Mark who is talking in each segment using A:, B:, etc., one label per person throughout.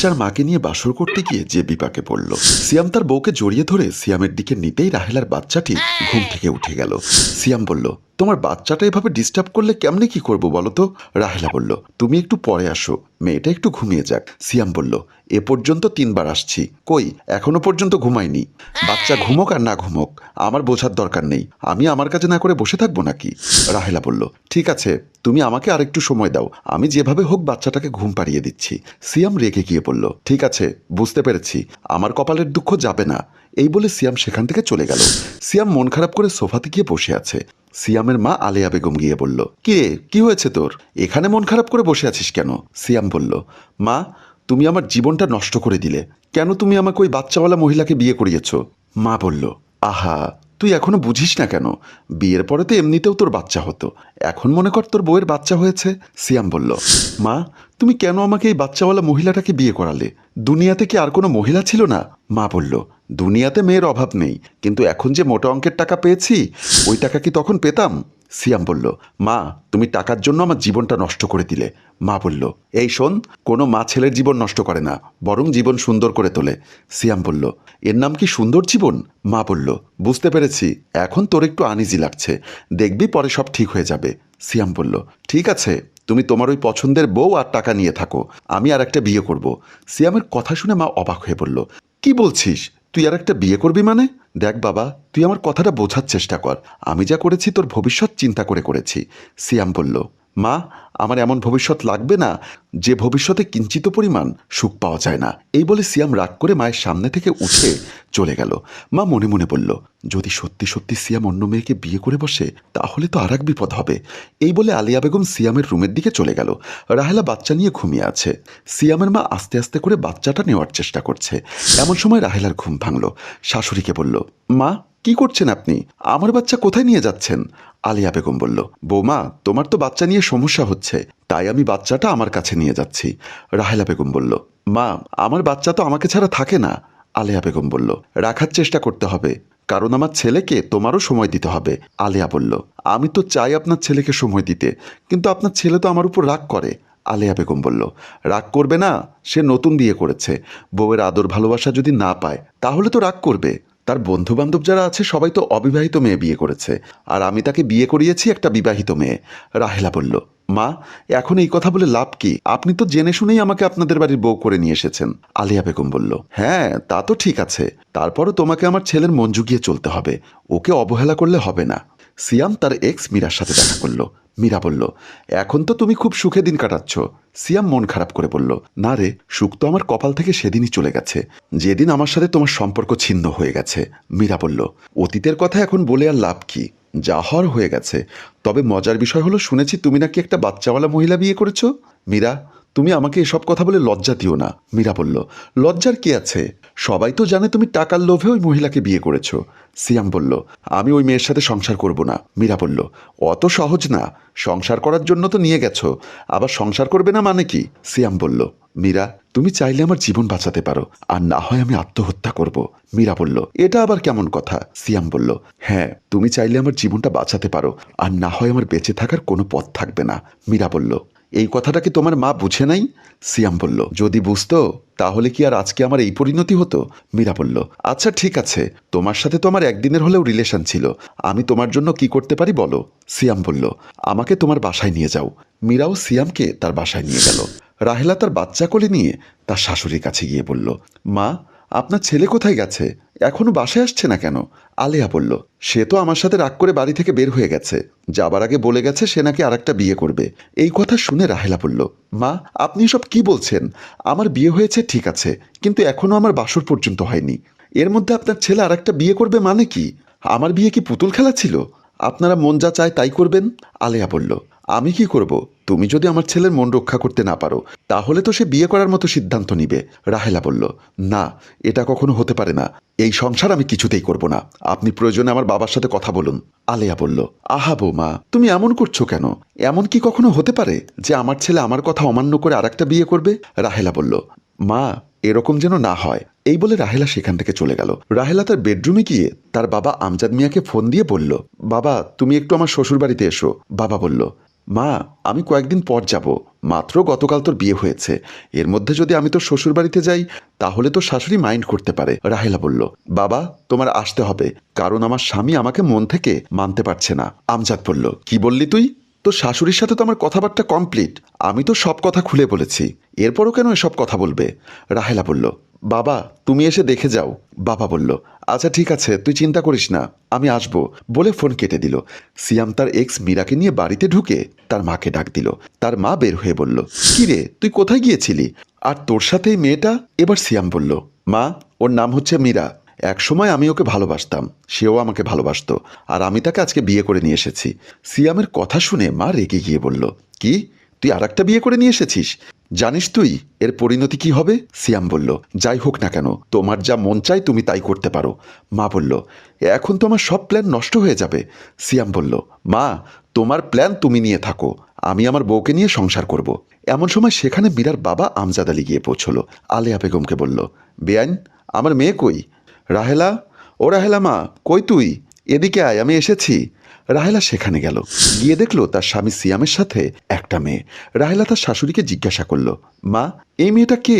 A: বাচ্চার মাকে নিয়ে বাসর করতে গিয়ে যে বিপাকে পড়ল। সিয়াম তার বউকে জড়িয়ে ধরে সিয়ামের দিকে নিতেই রাহেলার বাচ্চাটি ঘুম থেকে উঠে গেল। সিয়াম বলল তোমার বাচ্চাটা এভাবে ডিস্টার্ব করলে কেমনে কি করব বলো তো? রাহেলা বলল, তুমি একটু পরে আসো। মেয়েটা একটু ঘুমিয়ে যাক। সিয়াম বলল, এ পর্যন্ত তিনবার আসছি। কই? এখনও পর্যন্ত ঘুমাইনি। বাচ্চা ঘুমোক আর না ঘুমোক, আমার বোঝার দরকার নেই। আমি আমার কাছে না করে বসে থাকব নাকি? রাহেলা বলল, ঠিক আছে, তুমি আমাকে আরেকটু সময় দাও। আমি যেভাবে হোক বাচ্চাটাকে ঘুম পাড়িয়ে দিচ্ছি। সিয়াম রেগে গিয়ে বলল, ঠিক আছে, বুঝতে পেরেছি। আমার কপালের দুঃখ যাবে না। এই বলে সিয়াম সেখান থেকে চলে গেল। সিয়াম মন খারাপ করে সোফাতে গিয়ে বসে আছে। সিয়ামের মা আলেয়া বেগম গিয়ে বলল, কি কি হয়েছে তোর? এখানে মন খারাপ করে বসে আছিস কেন? সিয়াম বলল, মা, তুমি আমার জীবনটা নষ্ট করে দিলে। কেন তুমি আমাকে ওই বাচ্চাওয়ালা মহিলাকে বিয়ে করিয়েছ? মা বলল, আহা, তুই এখনও বুঝিস না কেন? বিয়ের পরে তো এমনিতেও তোর বাচ্চা হতো। এখন মনে কর তোর বউয়ের বাচ্চা হয়েছে। সিয়াম বলল, মা, তুমি কেন আমাকে এই বাচ্চাওয়ালা মহিলাটাকে বিয়ে করালে? দুনিয়াতে কি আর কোনো মহিলা ছিল না? মা বলল দুনিয়াতে মেয়ের অভাব নেই, কিন্তু এখন যে মোটা অঙ্কের টাকা পেয়েছি, ওই টাকা কি তখন পেতাম? সিয়াম বলল, মা, তুমি টাকার জন্য আমার জীবনটা নষ্ট করে দিলে। মা বলল, এই শোন, কোনো মা ছেলের জীবন নষ্ট করে না, বরং জীবন সুন্দর করে তোলে। সিয়াম বলল, এর নাম কি সুন্দর জীবন? মা বলল, বুঝতে পেরেছি, এখন তোর একটু আনিজি লাগছে, দেখবি পরে সব ঠিক হয়ে যাবে। সিয়াম বলল, ঠিক আছে, তুমি তোমার ওই পছন্দের বউ আর টাকা নিয়ে থাকো, আমি আর একটা বিয়ে করব। সিয়ামের কথা শুনে মা অবাক হয়ে বলল, কি বলছিস? তুই আর একটা বিয়ে করবি মানে? দেখ বাবা, তুই আমার কথাটা বোঝার চেষ্টা কর। আমি যা করেছি তোর ভবিষ্যৎ চিন্তা করে করেছি। সিয়াম বলল মা, আমার এমন ভবিষ্যৎ লাগবে না, যে ভবিষ্যতে কিঞ্চিত পরিমাণ সুখ পাওয়া যায় না। এই বলে সিয়াম রাগ করে মায়ের সামনে থেকে উঠে চলে গেল। মা মনে মনে বলল, যদি সত্যি সত্যি সিয়াম অন্য মেয়েকে বিয়ে করে বসে, তাহলে তো আর বিপদ হবে। এই বলে আলিয়া বেগম সিয়ামের রুমের দিকে চলে গেল। রাহেলা বাচ্চা নিয়ে ঘুমিয়ে আছে। সিয়ামের মা আস্তে আস্তে করে বাচ্চাটা নেওয়ার চেষ্টা করছে। এমন সময় রাহেলার ঘুম ভাঙল। শাশুড়িকে বলল, মা, কি করছেন আপনি? আমার বাচ্চা কোথায় নিয়ে যাচ্ছেন? আলিয়া বেগম বলল, বৌমা, তোমার তো বাচ্চা নিয়ে সমস্যা হচ্ছে, তাই আমি বাচ্চাটা আমার কাছে নিয়ে যাচ্ছি। রাহেলা বেগম বলল, মা, আমার বাচ্চা তো আমাকে ছাড়া থাকে না। আলিয়া বেগম বলল, রাখার চেষ্টা করতে হবে, কারণ আমার ছেলেকে তোমারও সময় দিতে হবে। আলিয়া বলল, আমি তো চাই আপনার ছেলেকে সময় দিতে, কিন্তু আপনার ছেলে তো আমার উপর রাগ করে। আলিয়া বেগম বলল, রাগ করবে না, সে নতুন বিয়ে করেছে। বউয়ের আদর ভালোবাসা যদি না পায়, তাহলে তো রাগ করবে। তার বন্ধুবান্ধব যারা আছে, সবাই তো অবিবাহিত মেয়ে বিয়ে করেছে। আর আমি তাকে বিয়ে করিয়েছি একটা বিবাহিত মেয়ে। রাহেলা বলল, মা, এখন এই কথা বলে লাভ কি? আপনি তো জেনে শুনেই আমাকে আপনাদের বাড়ির বউ করে নিয়ে এসেছেন। আলিয়া বেগম বলল হ্যাঁ তা তো ঠিক আছে। তারপরও তোমাকে আমার ছেলের মন জুগিয়ে চলতে হবে। ওকে অবহেলা করলে হবে না। সিয়াম তার এক্স মীরার সাথে দেখা করল। মীরা বলল, এখন তো তুমি খুব সুখে দিন কাটাচ্ছ। সিয়াম মন খারাপ করে বলল, না রে, সুখ তো আমার কপাল থেকে সেদিনই চলে গেছে। যেদিন আমার সাথে তোমার সম্পর্ক ছিন্ন হয়ে গেছে। মীরা বলল, অতীতের কথা এখন বলে আর লাভ কি? যা হর হয়ে গেছে। তবে মজার বিষয় হলো, শুনেছি তুমি নাকি একটা বাচ্চাওয়ালা মহিলা বিয়ে করেছ? মীরা তুমি আমাকে এসব কথা বলে লজ্জা দিও না, মীরা বলল। লজ্জার কি আছে? সবাই তো জানে তুমি টাকার লোভে ওই মহিলাকে বিয়ে করেছ। সিয়াম বলল, আমি ওই মেয়ের সাথে সংসার করব না, মীরা বলল অত সহজ না, সংসার করার জন্য তো নিয়ে গেছো, আবার সংসার করবে না মানে কি? সিয়াম বলল, মীরা, তুমি চাইলে আমার জীবন বাঁচাতে পারো, আর না হয় আমি আত্মহত্যা করব। মীরা বলল, এটা আবার কেমন কথা? সিয়াম বলল হ্যাঁ তুমি চাইলে আমার জীবনটা বাঁচাতে পারো, আর না হয় আমার বেঁচে থাকার কোনো পথ থাকবে না। মীরা বলল এই কথাটা কি তোমার মা বুঝে নাই? সিয়াম বলল, যদি বুঝতো, তাহলে কি আর আজকে আমার এই পরিণতি হতো? মীরা বলল আচ্ছা ঠিক আছে। তোমার সাথে তো আমার একদিনের হলেও রিলেশন ছিল। আমি তোমার জন্য কি করতে পারি বলো? সিয়াম বলল, আমাকে তোমার বাসায় নিয়ে যাও। মীরাও সিয়ামকে তার বাসায় নিয়ে গেল। রাহেলা তার বাচ্চা কোলে নিয়ে তার শাশুড়ির কাছে গিয়ে বলল, মা, আপনার ছেলে কোথায় গেছে? এখনও বাসায় আসছে না কেন? আলেয়া বলল, সে তো আমার সাথে রাগ করে বাড়ি থেকে বের হয়ে গেছে। যাবার আগে বলে গেছে সে নাকি আরেকটা বিয়ে করবে। এই কথা শুনে রাহেলা বলল, মা, আপনি সব কি বলছেন? আমার বিয়ে হয়েছে, ঠিক আছে, কিন্তু এখনও আমার বাসর পর্যন্ত হয়নি। এর মধ্যে আপনার ছেলে আরেকটা বিয়ে করবে মানে কি? আমার বিয়ে কি পুতুল খেলা ছিল? আপনারা মন যা চায় তাই করবেন? আলেয়া বলল, আমি কি করব? তুমি যদি আমার ছেলের মন রক্ষা করতে না পারো, তাহলে তো সে বিয়ে করার মতো সিদ্ধান্ত নিবে। রাহেলা বলল, না, এটা কখনো হতে পারে না। এই সংসার আমি কিছুতেই করব না। আপনি প্রয়োজনে আমার বাবার সাথে কথা বলুন। আলেয়া বলল, আহা বৌমা, তুমি এমন করছ কেন? এমন কি কখনো হতে পারে যে আমার ছেলে আমার কথা অমান্য করে আরেকটা বিয়ে করবে? রাহেলা বলল, মা, এরকম যেন না হয়। এই বলে রাহেলা সেখান থেকে চলে গেল। রাহেলা তার বেডরুমে গিয়ে তার বাবা আমজাদ মিয়াকে ফোন দিয়ে বলল, বাবা, তুমি একটু আমার শ্বশুর বাড়িতে এসো। বাবা বলল মা, আমি কয়েকদিন পর যাব। মাত্র গতকাল তোর বিয়ে হয়েছে। এর মধ্যে যদি আমি তোর শ্বশুর বাড়িতে যাই, তাহলে তো শাশুড়ি মাইন্ড করতে পারে, রাহেলা বলল। বাবা, তোমার আসতে হবে। কারণ আমার স্বামী আমাকে মন থেকে মানতে পারছে না। আমজাদ বলল। কি বললি তুই? তো শাশুড়ির সাথে তো আমার কথাবার্তা কমপ্লিট। আমি তো সব কথা খুলে বলেছি। এরপরও কেন এসব কথা বলবে? রাহেলা বলল। বাবা, তুমি এসে দেখে যাও। বাবা বলল আচ্ছা ঠিক আছে, তুই চিন্তা করিস না, আমি আসব। বলে ফোন কেটে দিল। সিয়াম তার এক্স মীরাকে নিয়ে বাড়িতে ঢুকে তার মাকে ডাক দিল। তার মা বের হয়ে বলল কি রে তুই কোথায় গিয়েছিলি? আর তোর সাথে এই মেয়েটা? এবার সিয়াম বলল, মা, ওর নাম হচ্ছে মীরা। এক সময় আমি ওকে ভালোবাসতাম, সেও আমাকে ভালোবাসতো, আর আমি তাকে আজকে বিয়ে করে নিয়ে এসেছি। সিয়ামের কথা শুনে মা রেগে গিয়ে বলল, কি? তুই আর একটা বিয়ে করে নিয়ে এসেছিস? জানিস তুই, এর পরিণতি কি হবে? সিয়াম বলল, যাই হোক না কেন, তোমার যা মন চাই তুমি তাই করতে পারো। মা বলল, এখন তো আমার সব প্ল্যান নষ্ট হয়ে যাবে। সিয়াম বলল, মা, তোমার প্ল্যান তুমি নিয়ে থাকো, আমি আমার বউকে নিয়ে সংসার করব। এমন সময় সেখানে মীরার বাবা আমজাদ আলী গিয়ে পৌঁছলো। আলেয়া বেগমকে বলল, বেআইন, আমার মেয়ে কই? রাহেলা? ও রাহেলা মা, কই তুই? এদিকে আয়, আমি এসেছি। রাহেলা সেখানে গেল। গিয়ে দেখল তার স্বামী সিয়ামের সাথে একটা মেয়ে। রাহেলা তার শাশুড়িকে জিজ্ঞাসা করল, মা, এই মেয়েটা কে?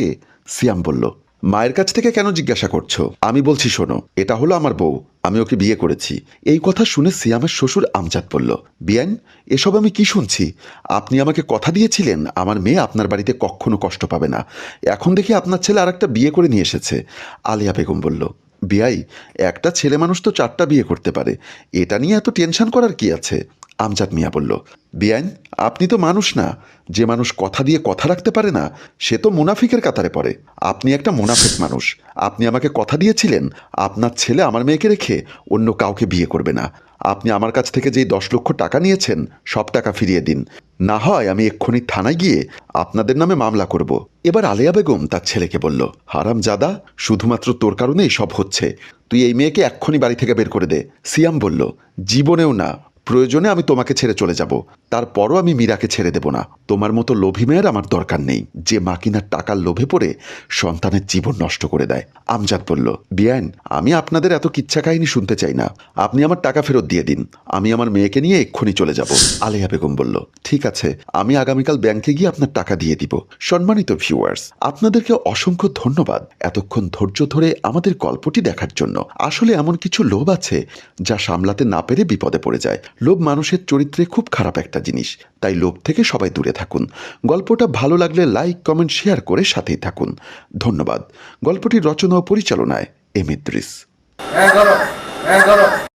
A: সিয়াম বলল, মায়ের কাছ থেকে কেন জিজ্ঞাসা করছ? আমি বলছি, শোনো, এটা হলো আমার বউ, আমি ওকে বিয়ে করেছি। এই কথা শুনে সিয়ামের শ্বশুর আমজাদ বলল, বিয়ান, এসব আমি কি শুনছি? আপনি আমাকে কথা দিয়েছিলেন, আমার মেয়ে আপনার বাড়িতে কখনো কষ্ট পাবে না। এখন দেখি আপনার ছেলে আর একটা বিয়ে করে নিয়ে এসেছে। আলিয়া বেগম বলল বিয়াই একটা ছেলে মানুষ তো চারটা বিয়ে করতে পারে। এটা নিয়ে এত টেনশন করার কি আছে? আমজাদ মিয়া বলল বিয়াইন আপনি তো মানুষ না। যে মানুষ কথা দিয়ে কথা রাখতে পারে না, সে তো মুনাফিকের কাতারে পড়ে। আপনি একটা মুনাফিক মানুষ। আপনি আমাকে কথা দিয়েছিলেন, আপনার ছেলে আমার মেয়েকে রেখে অন্য কাউকে বিয়ে করবে না। আপনি আমার কাছ থেকে যেই দশ লক্ষ টাকা নিয়েছেন, সব টাকা ফিরিয়ে দিন। না হয় আমি এক্ষুনি থানায় গিয়ে আপনাদের নামে মামলা করব। এবার আলেয়া বেগম তার ছেলেকে বলল হারাম জাদা শুধুমাত্র তোর কারণেই সব হচ্ছে। তুই এই মেয়েকে এক্ষুনি বাড়ি থেকে বের করে দে। সিয়াম বলল, জীবনেও না। প্রয়োজনে আমি তোমাকে ছেড়ে চলে যাব। তারপরও আমি মীরাকে ছেড়ে দেব না। তোমার মতো লোভী মেয়ের আমার দরকার নেই। যে মাকিনার টাকার লোভে পড়ে, সন্তানের জীবন নষ্ট করে দেয়। আমজাদ বলল, বিয়ান, আমি আপনাদের এত কিচ্ছা কাহিনী শুনতে চাই না। আপনি আমার টাকা ফেরত দিয়ে দিন। আমি আমার মেয়েকে নিয়ে এক্ষুনি চলে যাব। আলেয়া বেগম বলল, ঠিক আছে, আমি আগামীকাল ব্যাংকে গিয়ে আপনার টাকা দিয়ে দিব। সম্মানিত ভিউয়ার্স, আপনাদেরকে অসংখ্য ধন্যবাদ এতক্ষণ ধৈর্য ধরে আমাদের গল্পটি দেখার জন্য। আসলে এমন কিছু লোভ আছে যা সামলাতে না পেরে বিপদে পড়ে যায়। লোভ মানুষের চরিত্রে খুব খারাপ একটা জিনিস। তাই লোভ থেকে সবাই দূরে থাকুন। গল্পটা ভালো লাগলে লাইক, কমেন্ট, শেয়ার করে সাথেই থাকুন। ধন্যবাদ। গল্পটির রচনা ও পরিচালনায় এম ইদ্রিস।
B: এগারো এগারো